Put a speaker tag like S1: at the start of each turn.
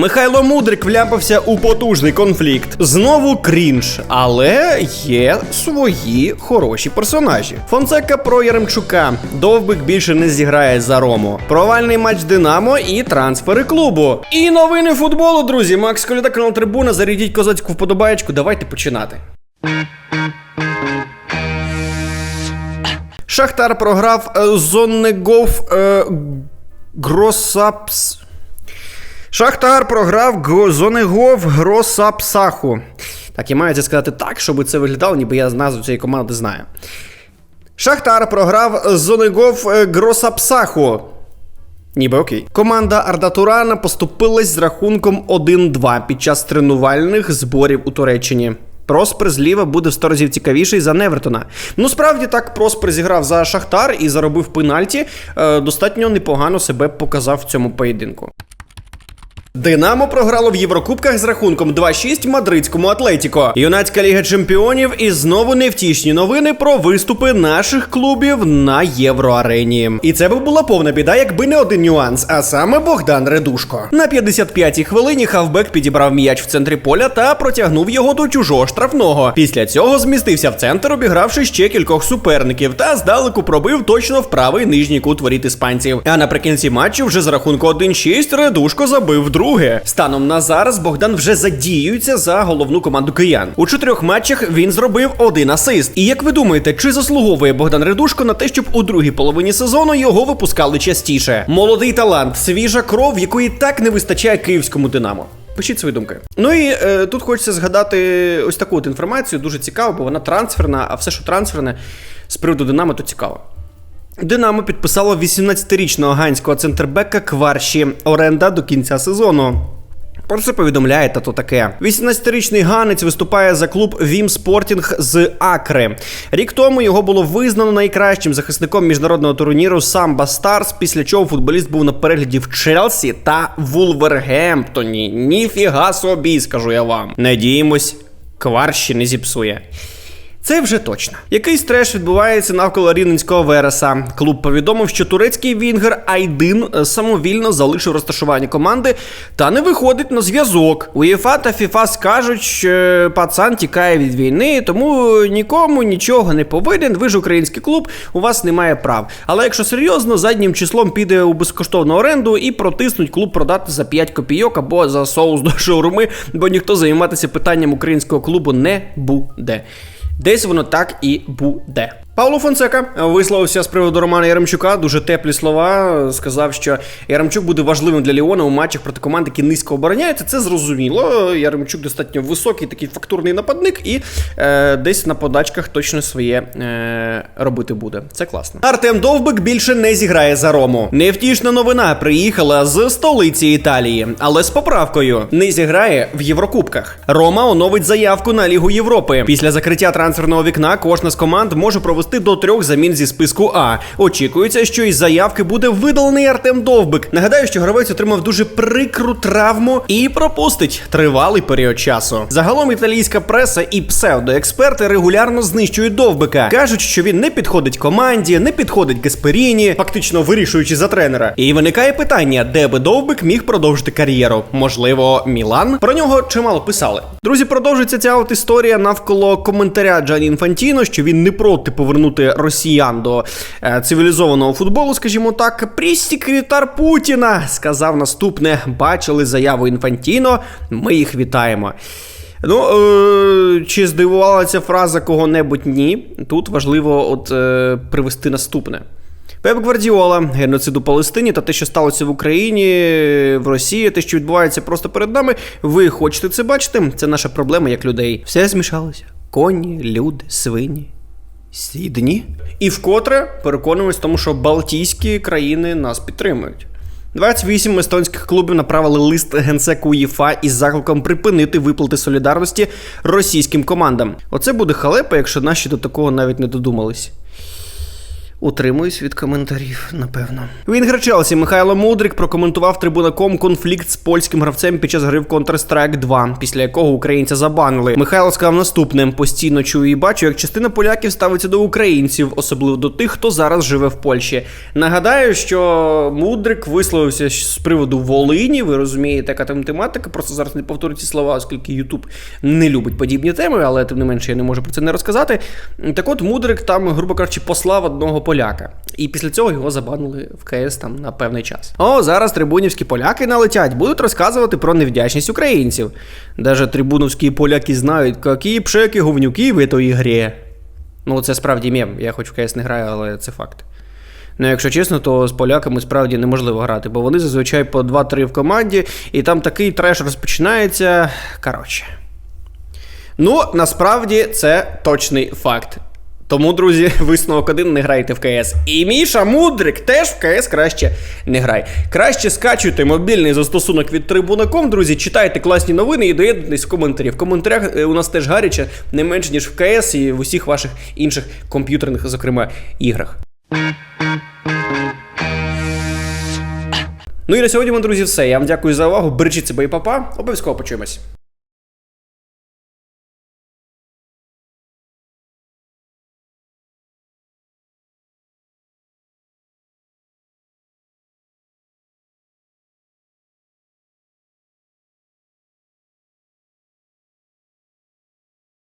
S1: Михайло Мудрик вляпався у потужний конфлікт. Знову крінж, але є свої хороші персонажі. Фонсека про Яремчука. Довбик більше не зіграє за Рому. Провальний матч Динамо і трансфери клубу. І новини футболу, друзі. Макс Коляда, канал Трибуна. Зарядіть козацьку вподобаєчку. Давайте починати. Шахтар програв е, Зоннегов е, Гросапс. Шахтар програв Го- Зонегов Гросапсаху. Так, і маю це сказати так, щоб це виглядало, ніби я назву цієї команди знаю. Шахтар програв Зонегов е, Гросапсаху. Ніби окей. Команда Арда Турана поступилась з рахунком 1-2 під час тренувальних зборів у Туреччині. Проспер зліва буде в 100 разів цікавіший за Невертона. Ну справді так, Проспер зіграв за Шахтар і заробив пенальті. Е, достатньо непогано себе показав в цьому поєдинку. Динамо програло в Єврокубках з рахунком 2-6 мадридському Атлетіко. Юнацька ліга чемпіонів і знову невтішні новини про виступи наших клубів на євроарені. І це би була повна біда, якби не один нюанс, а саме Богдан Редушко. На 55-й хвилині хавбек підібрав м'яч в центрі поля та протягнув його до чужого штрафного. Після цього змістився в центр, обігравши ще кількох суперників, та здалеку пробив точно в правий нижній кут воріт іспанців. А наприкінці матчу вже з рахунку 1-6 Редушко забив друге. Станом на зараз Богдан вже задіюється за головну команду киян. У чотирьох матчах він зробив один асист. І як ви думаєте, чи заслуговує Богдан Редушко на те, щоб у другій половині сезону його випускали частіше? Молодий талант, свіжа кров, якої так не вистачає київському Динамо. Пишіть свої думки. Ну і е, тут хочеться згадати ось таку от інформацію, дуже цікаво, бо вона трансферна, а все, що трансферне з приводу Динамо, то цікаво. Динамо підписало 18-річного ганського центрбека Кварші оренда до кінця сезону. Про це повідомляє та то таке. 18-річний ганець виступає за клуб Вім Спортінг з Акри. Рік тому його було визнано найкращим захисником міжнародного турніру Самба Старс, після чого футболіст був на перегляді в Челсі та Вулвергемптоні. Ніфіга собі, скажу я вам. Надіємось, Кварші не зіпсує. Це вже точно. Якийсь треш відбувається навколо рівненського Вереса. Клуб повідомив, що турецький вінгер Айдин е, самовільно залишив розташування команди та не виходить на зв'язок. УЄФА та ФІФА скажуть, що пацан тікає від війни, тому нікому нічого не повинен. Ви ж український клуб, у вас немає прав. Але якщо серйозно, заднім числом піде у безкоштовну оренду і протиснуть клуб продати за 5 копійок або за соус до шаурми, бо ніхто займатися питанням українського клубу не буде. Десь воно так і буде. Павло Фонсека висловився з приводу Романа Яремчука. Дуже теплі слова. Сказав, що Яремчук буде важливим для Ліона у матчах проти команд, які низько обороняються. Це зрозуміло. Яремчук достатньо високий, такий фактурний нападник, і е, десь на подачках точно своє е, робити буде. Це класно. Артем Довбик більше не зіграє за Рому. Невтішна новина приїхала з столиці Італії, але з поправкою не зіграє в Єврокубках. Рома оновить заявку на Лігу Європи. Після закриття трансферного вікна кожна з команд може провести до трьох замін зі списку А. Очікується, що із заявки буде видалений Артем Довбик. Нагадаю, що гравець отримав дуже прикру травму і пропустить тривалий період часу. Загалом італійська преса і псевдоексперти регулярно знищують Довбика. кажуть, що він не підходить команді, не підходить Гасперіні, фактично вирішуючи за тренера. І виникає питання, де би Довбик міг продовжити кар'єру. Можливо, Мілан. Про нього чимало писали. Друзі, продовжується ця от історія навколо коментаря Джані Інфантіно, що він не проти повернути росіян до е, цивілізованого футболу, скажімо так. Пріс-секретар Путіна сказав наступне: бачили заяву Інфантіно. Ми їх вітаємо. Ну, е, чи здивувала ця фраза кого-небудь? Ні. Тут важливо от е, привести наступне. Пеп Гвардіола, геноцид у Палестині та те, що сталося в Україні, в Росії, те, що відбувається просто перед нами. Ви хочете це бачити? Це наша проблема як людей. Все змішалося: коні, люди, свині. Сідні. І вкотре переконуємось в тому, що Балтійські країни нас підтримують. 28 естонських клубів направили лист генсеку УЄФА із закликом припинити виплати солідарності російським командам. Оце буде халепа, якщо наші до такого навіть не додумались. Утримуюсь від коментарів, напевно. Вінгер Челсі Михайло Мудрик прокоментував трибунаком конфлікт з польським гравцем під час гри в Counter-Strike 2, після якого українця забанили. Михайло сказав наступне: постійно чую і бачу, як частина поляків ставиться до українців, особливо до тих, хто зараз живе в Польщі. Нагадаю, що Мудрик висловився з приводу Волині. Ви розумієте, яка там тематика. Просто зараз не повторю ці слова, оскільки Ютуб не любить подібні теми, але тим не менше я не можу про це не розказати. Так от Мудрик там, грубо кажучи, послав одного поляка. І після цього його забанили в КС там на певний час. О, зараз трибунівські поляки налетять, будуть розказувати про невдячність українців. Даже трибуновські поляки знають, які пшеки говнюки в цій грі. Ну, це справді мем. Я хоч в КС не граю, але це факт. Ну, якщо чесно, то з поляками справді неможливо грати, бо вони зазвичай по 2-3 в команді, і там такий треш розпочинається. Коротше. Ну, насправді це точний факт. Тому, друзі, висновок один не грайте в КС. І Міша Мудрик теж в КС краще не грай. Краще скачуйте мобільний застосунок від Трибунаком, друзі, читайте класні новини і доєднуйтесь в коментарі. В коментарях е, у нас теж гаряче не менше, ніж в КС і в усіх ваших інших комп'ютерних, зокрема, іграх. Ну і на сьогодні, ми, друзі, все. Я вам дякую за увагу. Бережіть себе і папа. Обов'язково почуємось.